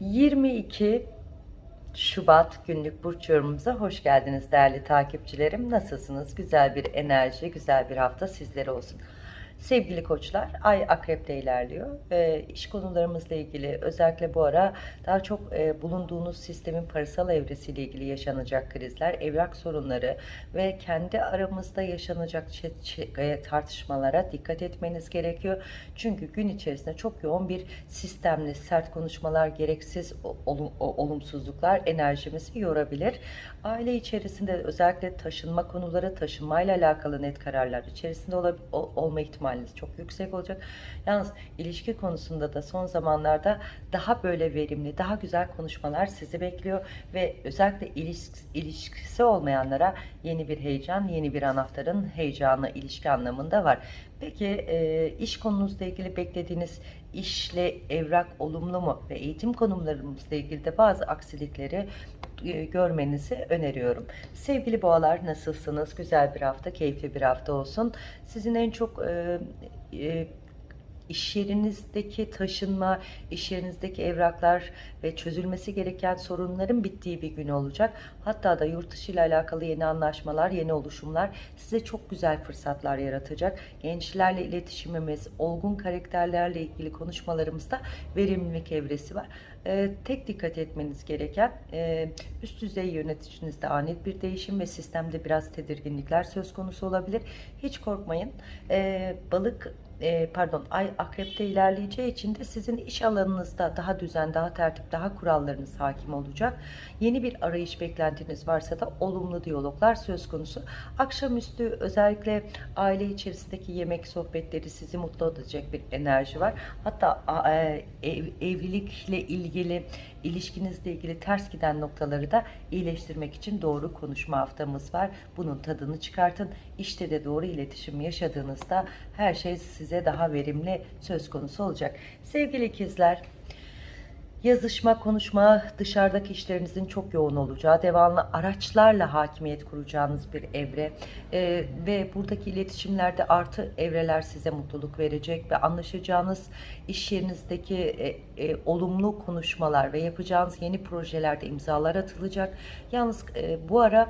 22 Şubat günlük burç yorumumuza hoş geldiniz değerli takipçilerim. Nasılsınız? Güzel bir enerji, güzel bir hafta sizlere olsun. Sevgili koçlar, ay akrepte ilerliyor. E, iş konularımızla ilgili özellikle bu ara daha çok e, bulunduğunuz sistemin parasal evresiyle ilgili yaşanacak krizler, evrak sorunları ve kendi aramızda yaşanacak e, tartışmalara dikkat etmeniz gerekiyor. Çünkü gün içerisinde çok yoğun bir sistemli sert konuşmalar, gereksiz olum- olumsuzluklar enerjimizi yorabilir. Aile içerisinde özellikle taşınma konuları, taşınmayla alakalı net kararlar içerisinde ol- olma ihtimaliniz çok yüksek olacak. Yalnız ilişki konusunda da son zamanlarda daha böyle verimli, daha güzel konuşmalar sizi bekliyor ve özellikle iliş- ilişkisi olmayanlara yeni bir heyecan, yeni bir anahtarın heyecanı ilişki anlamında var. Peki e, iş konunuzla ilgili beklediğiniz işle evrak olumlu mu ve eğitim konumlarımızla ilgili de bazı aksilikleri görmenizi öneriyorum. Sevgili boğalar nasılsınız? Güzel bir hafta, keyifli bir hafta olsun. Sizin en çok e, e, iş yerinizdeki taşınma, iş yerinizdeki evraklar ve çözülmesi gereken sorunların bittiği bir gün olacak. Hatta da yurt dışı ile alakalı yeni anlaşmalar, yeni oluşumlar size çok güzel fırsatlar yaratacak. Gençlerle iletişimimiz, olgun karakterlerle ilgili konuşmalarımızda verimlilik evresi var. Ee, tek dikkat etmeniz gereken e, üst düzey yöneticinizde ani bir değişim ve sistemde biraz tedirginlikler söz konusu olabilir. Hiç korkmayın. Ee, balık e, pardon ay akrepte ilerleyeceği için de sizin iş alanınızda daha düzen, daha tertip, daha kurallarınız hakim olacak. Yeni bir arayış beklentiniz varsa da olumlu diyaloglar söz konusu. Akşamüstü özellikle aile içerisindeki yemek sohbetleri sizi mutlu edecek bir enerji var. Hatta e, ev- evlilikle ilgili, ilişkinizle ilgili ters giden noktaları da iyileştirmek için doğru konuşma haftamız var. Bunun tadını çıkartın. İşte de doğru iletişim yaşadığınızda her şey size daha verimli söz konusu olacak. Sevgili ikizler, Yazışma, konuşma, dışarıdaki işlerinizin çok yoğun olacağı, devamlı araçlarla hakimiyet kuracağınız bir evre Ee, ve buradaki iletişimlerde artı evreler size mutluluk verecek ve anlaşacağınız iş yerinizdeki e, e, olumlu konuşmalar ve yapacağınız yeni projelerde imzalar atılacak. Yalnız e, bu ara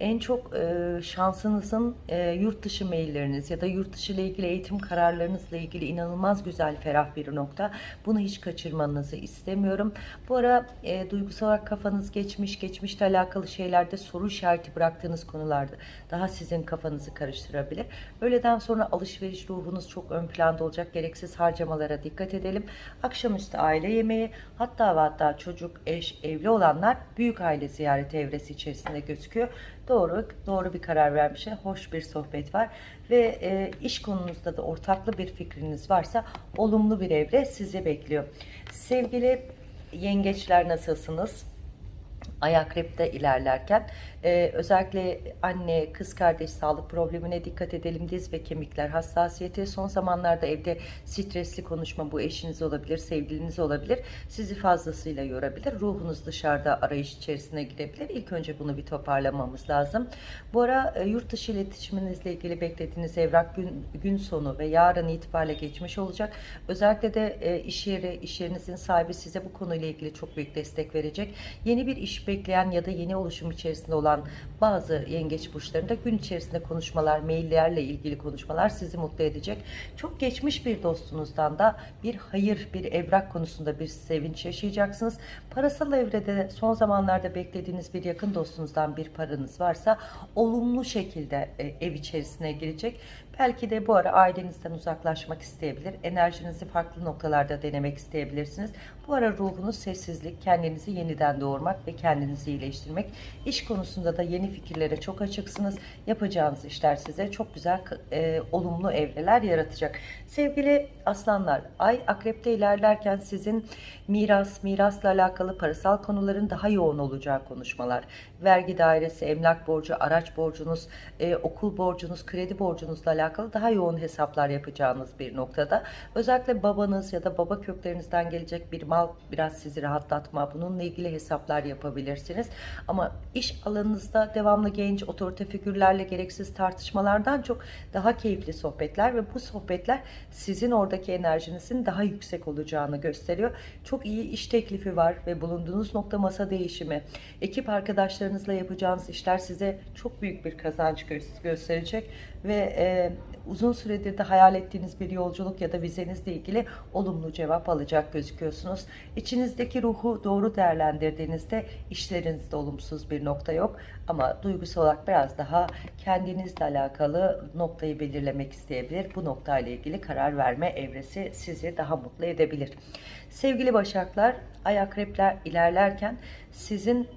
en çok e, şansınızın e, yurt dışı mailleriniz ya da yurt dışı ile ilgili eğitim kararlarınızla ilgili inanılmaz güzel ferah bir nokta. Bunu hiç kaçırmanızı istemiyorum. Bu ara e, duygusal olarak kafanız geçmiş, geçmişle alakalı şeylerde soru işareti bıraktığınız konularda daha sizin kafanızı karıştırabilir. Öğleden sonra alışveriş ruhunuz çok ön planda olacak. Gereksiz harcamalara dikkat edelim. Akşamüstü aile yemeği hatta ve hatta çocuk, eş, evli olanlar büyük aile ziyareti evresi içerisinde gözüküyor. Doğru, doğru bir karar vermişler. Hoş bir sohbet var ve e, iş konunuzda da ortaklı bir fikriniz varsa olumlu bir evre sizi bekliyor. Sevgili yengeçler nasılsınız? Ay akrepte ilerlerken e, özellikle anne kız kardeş sağlık problemine dikkat edelim diz ve kemikler hassasiyeti. Son zamanlarda evde stresli konuşma bu eşiniz olabilir sevgiliniz olabilir sizi fazlasıyla yorabilir ruhunuz dışarıda arayış içerisine girebilir. İlk önce bunu bir toparlamamız lazım. Bu ara e, yurt dışı iletişiminizle ilgili beklediğiniz evrak gün, gün sonu ve yarın itibariyle geçmiş olacak. Özellikle de e, iş yeri iş yerinizin sahibi size bu konuyla ilgili çok büyük destek verecek. Yeni bir iş bekleyen ya da yeni oluşum içerisinde olan bazı yengeç burçlarında gün içerisinde konuşmalar, maillerle ilgili konuşmalar sizi mutlu edecek. Çok geçmiş bir dostunuzdan da bir hayır, bir evrak konusunda bir sevinç yaşayacaksınız. Parasal evrede de son zamanlarda beklediğiniz bir yakın dostunuzdan bir paranız varsa olumlu şekilde e, ev içerisine girecek. Belki de bu ara ailenizden uzaklaşmak isteyebilir. Enerjinizi farklı noktalarda denemek isteyebilirsiniz. Bu ara ruhunuz sessizlik, kendinizi yeniden doğurmak ve kendinizi iyileştirmek. İş konusunda da yeni fikirlere çok açıksınız. Yapacağınız işler size çok güzel e, olumlu evreler yaratacak. Sevgili aslanlar, ay akrepte ilerlerken sizin miras, mirasla alakalı parasal konuların daha yoğun olacağı konuşmalar, vergi dairesi, emlak borcu, araç borcunuz, e, okul borcunuz, kredi borcunuzla alakalı daha yoğun hesaplar yapacağınız bir noktada. Özellikle babanız ya da baba köklerinizden gelecek bir mal biraz sizi rahatlatma, bununla ilgili hesaplar yapabilirsiniz. Ama iş alanınızda devamlı genç otorite figürlerle gereksiz tartışmalardan çok daha keyifli sohbetler ve bu sohbetler sizin oradaki enerjinizin daha yüksek olacağını gösteriyor. Çok iyi iş teklifi var ve bulunduğunuz nokta masa değişimi. Ekip arkadaşlarınızla yapacağınız işler size çok büyük bir kazanç gö- gösterecek ve e, uzun süredir de hayal ettiğiniz bir yolculuk ya da vizenizle ilgili olumlu cevap alacak gözüküyorsunuz. İçinizdeki ruhu doğru değerlendirdiğinizde işlerinizde olumsuz bir nokta yok ama duygusal olarak biraz daha kendinizle alakalı noktayı belirlemek isteyebilir. Bu noktayla ilgili karar verme evresi sizi daha mutlu edebilir. Sevgili Başaklar, ay akrepler ilerlerken sizin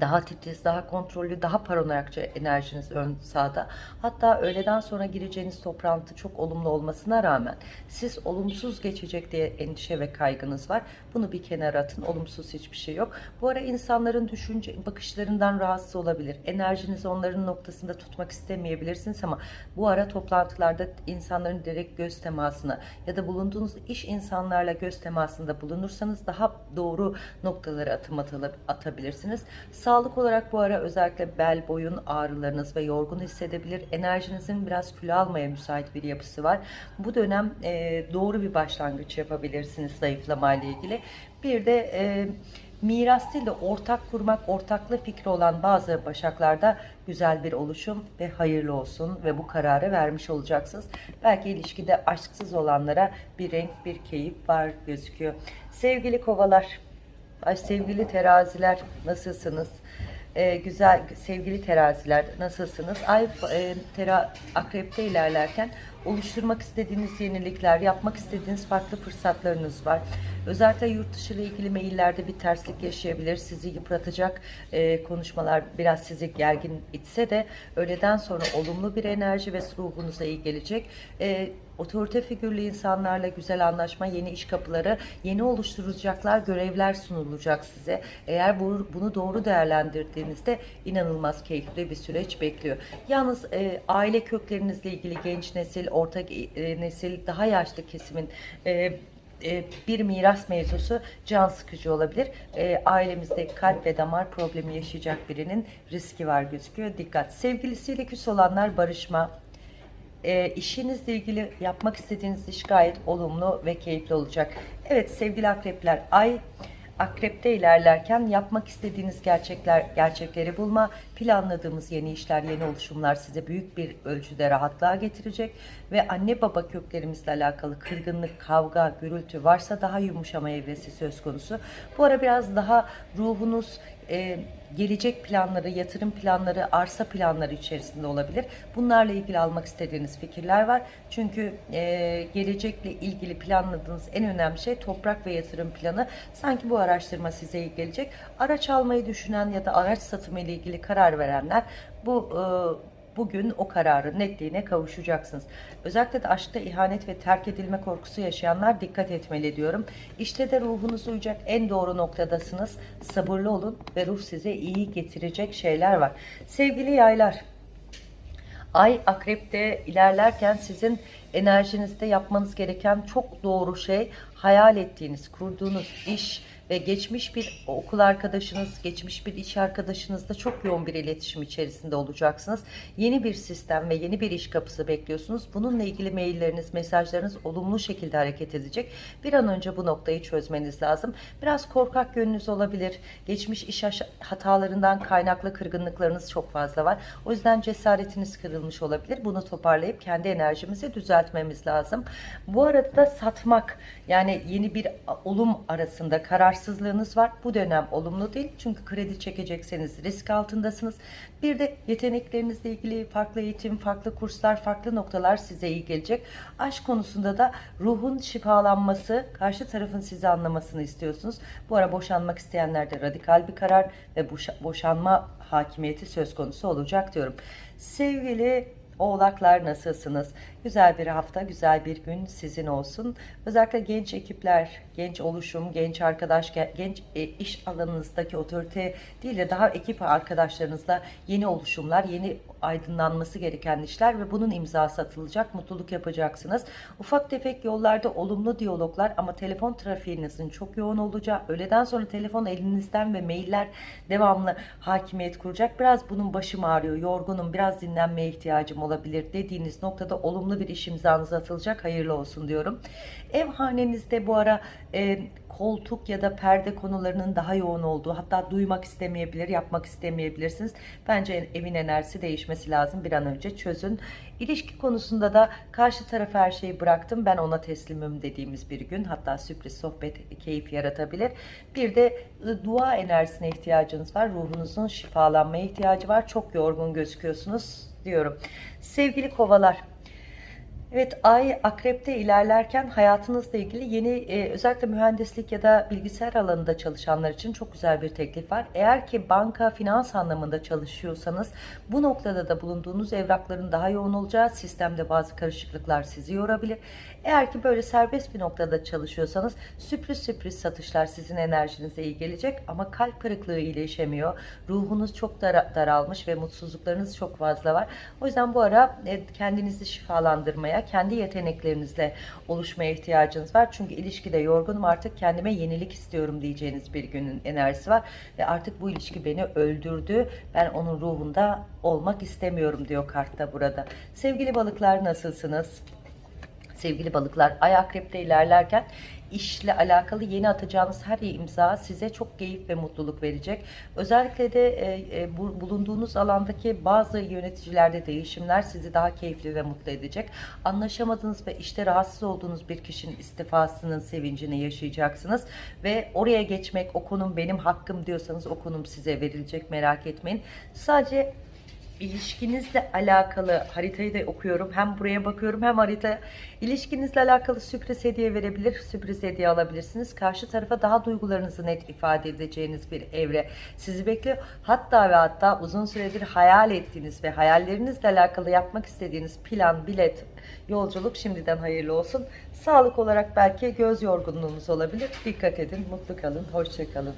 daha titiz, daha kontrollü, daha paranoyakça enerjiniz ön sağda. Hatta öğleden sonra gireceğiniz toplantı çok olumlu olmasına rağmen siz olumsuz geçecek diye endişe ve kaygınız var. Bunu bir kenara atın. Olumsuz hiçbir şey yok. Bu ara insanların düşünce bakışlarından rahatsız olabilir. Enerjinizi onların noktasında tutmak istemeyebilirsiniz ama bu ara toplantılarda insanların direkt göz temasına ya da bulunduğunuz iş insanlarla göz temasında bulunursanız daha doğru noktalara atım atabilirsiniz. Sağlık olarak bu ara özellikle bel, boyun ağrılarınız ve yorgun hissedebilir. Enerjinizin biraz kilo almaya müsait bir yapısı var. Bu dönem e, doğru bir başlangıç yapabilirsiniz zayıflama ile ilgili. Bir de e, miras değil de ortak kurmak, ortaklı fikri olan bazı başaklarda güzel bir oluşum ve hayırlı olsun ve bu kararı vermiş olacaksınız. Belki ilişkide aşksız olanlara bir renk, bir keyif var gözüküyor. Sevgili kovalar, Ay sevgili teraziler nasılsınız? Ee, güzel sevgili teraziler nasılsınız? Ay e, tera akrepte ilerlerken oluşturmak istediğiniz yenilikler, yapmak istediğiniz farklı fırsatlarınız var. Özellikle yurt dışı ile ilgili maillerde bir terslik yaşayabilir. Sizi yıpratacak e, konuşmalar biraz sizi gergin itse de öğleden sonra olumlu bir enerji ve ruhunuza iyi gelecek. E, otorite figürlü insanlarla güzel anlaşma, yeni iş kapıları, yeni oluşturulacaklar, görevler sunulacak size. Eğer bu, bunu doğru değerlendirdiğinizde inanılmaz keyifli bir süreç bekliyor. Yalnız e, aile köklerinizle ilgili genç nesil, orta e, nesil, daha yaşlı kesimin e, e, bir miras mevzusu can sıkıcı olabilir. E, ailemizde kalp ve damar problemi yaşayacak birinin riski var gözüküyor. Dikkat. Sevgilisiyle küs olanlar barışma, e, işinizle ilgili yapmak istediğiniz iş gayet olumlu ve keyifli olacak. Evet sevgili akrepler, ay akrepte ilerlerken yapmak istediğiniz gerçekler gerçekleri bulma, planladığımız yeni işler, yeni oluşumlar size büyük bir ölçüde rahatlığa getirecek ve anne baba köklerimizle alakalı kırgınlık, kavga, gürültü varsa daha yumuşama evresi söz konusu. Bu ara biraz daha ruhunuz gelecek planları, yatırım planları, arsa planları içerisinde olabilir. Bunlarla ilgili almak istediğiniz fikirler var. Çünkü e, gelecekle ilgili planladığınız en önemli şey toprak ve yatırım planı. Sanki bu araştırma size iyi gelecek. Araç almayı düşünen ya da araç satımı ile ilgili karar verenler bu e, bugün o kararın netliğine kavuşacaksınız. Özellikle de aşkta ihanet ve terk edilme korkusu yaşayanlar dikkat etmeli diyorum. İşte de ruhunuzu uyacak en doğru noktadasınız. Sabırlı olun ve ruh size iyi getirecek şeyler var. Sevgili yaylar, Ay akrepte ilerlerken sizin enerjinizde yapmanız gereken çok doğru şey hayal ettiğiniz, kurduğunuz iş ve geçmiş bir okul arkadaşınız, geçmiş bir iş arkadaşınızla çok yoğun bir iletişim içerisinde olacaksınız. Yeni bir sistem ve yeni bir iş kapısı bekliyorsunuz. Bununla ilgili mailleriniz, mesajlarınız olumlu şekilde hareket edecek. Bir an önce bu noktayı çözmeniz lazım. Biraz korkak yönünüz olabilir. Geçmiş iş hatalarından kaynaklı kırgınlıklarınız çok fazla var. O yüzden cesaretiniz kırılmış olabilir. Bunu toparlayıp kendi enerjimizi düzeltmemiz lazım. Bu arada da satmak yani yeni bir olum arasında kararsızlığınız var. Bu dönem olumlu değil. Çünkü kredi çekecekseniz risk altındasınız. Bir de yeteneklerinizle ilgili farklı eğitim, farklı kurslar, farklı noktalar size iyi gelecek. Aşk konusunda da ruhun şifalanması, karşı tarafın sizi anlamasını istiyorsunuz. Bu ara boşanmak isteyenlerde radikal bir karar ve boşa- boşanma hakimiyeti söz konusu olacak diyorum. Sevgili Oğlaklar nasılsınız? Güzel bir hafta, güzel bir gün sizin olsun. Özellikle genç ekipler, genç oluşum, genç arkadaş, genç e, iş alanınızdaki otorite değil de daha ekip arkadaşlarınızla yeni oluşumlar, yeni aydınlanması gereken işler ve bunun imzası atılacak. Mutluluk yapacaksınız. Ufak tefek yollarda olumlu diyaloglar ama telefon trafiğinizin çok yoğun olacağı, öğleden sonra telefon elinizden ve mailler devamlı hakimiyet kuracak. Biraz bunun başım ağrıyor, yorgunum, biraz dinlenmeye ihtiyacım olabilir dediğiniz noktada olumlu bir iş imzanız atılacak. Hayırlı olsun diyorum. Ev hanenizde bu ara e, koltuk ya da perde konularının daha yoğun olduğu hatta duymak istemeyebilir, yapmak istemeyebilirsiniz. Bence evin enerjisi değişmesi lazım. Bir an önce çözün. İlişki konusunda da karşı tarafa her şeyi bıraktım. Ben ona teslimim dediğimiz bir gün. Hatta sürpriz sohbet keyif yaratabilir. Bir de dua enerjisine ihtiyacınız var. Ruhunuzun şifalanmaya ihtiyacı var. Çok yorgun gözüküyorsunuz diyorum. Sevgili kovalar. Evet, ay akrepte ilerlerken hayatınızla ilgili yeni e, özellikle mühendislik ya da bilgisayar alanında çalışanlar için çok güzel bir teklif var. Eğer ki banka, finans anlamında çalışıyorsanız bu noktada da bulunduğunuz evrakların daha yoğun olacağı sistemde bazı karışıklıklar sizi yorabilir. Eğer ki böyle serbest bir noktada çalışıyorsanız sürpriz sürpriz satışlar sizin enerjinize iyi gelecek ama kalp kırıklığı iyileşemiyor. Ruhunuz çok dara- daralmış ve mutsuzluklarınız çok fazla var. O yüzden bu ara e, kendinizi şifalandırmaya, kendi yeteneklerinizle oluşmaya ihtiyacınız var. Çünkü ilişkide yorgunum artık kendime yenilik istiyorum diyeceğiniz bir günün enerjisi var. Ve artık bu ilişki beni öldürdü. Ben onun ruhunda olmak istemiyorum diyor kartta burada. Sevgili balıklar nasılsınız? Sevgili balıklar, ay akrepte ilerlerken işle alakalı yeni atacağınız her imza size çok keyif ve mutluluk verecek. Özellikle de e, e, bu, bulunduğunuz alandaki bazı yöneticilerde değişimler sizi daha keyifli ve mutlu edecek. Anlaşamadığınız ve işte rahatsız olduğunuz bir kişinin istifasının sevincini yaşayacaksınız ve oraya geçmek, o konum benim hakkım diyorsanız o konum size verilecek merak etmeyin. Sadece ilişkinizle alakalı haritayı da okuyorum. Hem buraya bakıyorum hem harita. İlişkinizle alakalı sürpriz hediye verebilir, sürpriz hediye alabilirsiniz. Karşı tarafa daha duygularınızı net ifade edeceğiniz bir evre sizi bekliyor. Hatta ve hatta uzun süredir hayal ettiğiniz ve hayallerinizle alakalı yapmak istediğiniz plan, bilet, yolculuk şimdiden hayırlı olsun. Sağlık olarak belki göz yorgunluğunuz olabilir. Dikkat edin, mutlu kalın, hoşça kalın.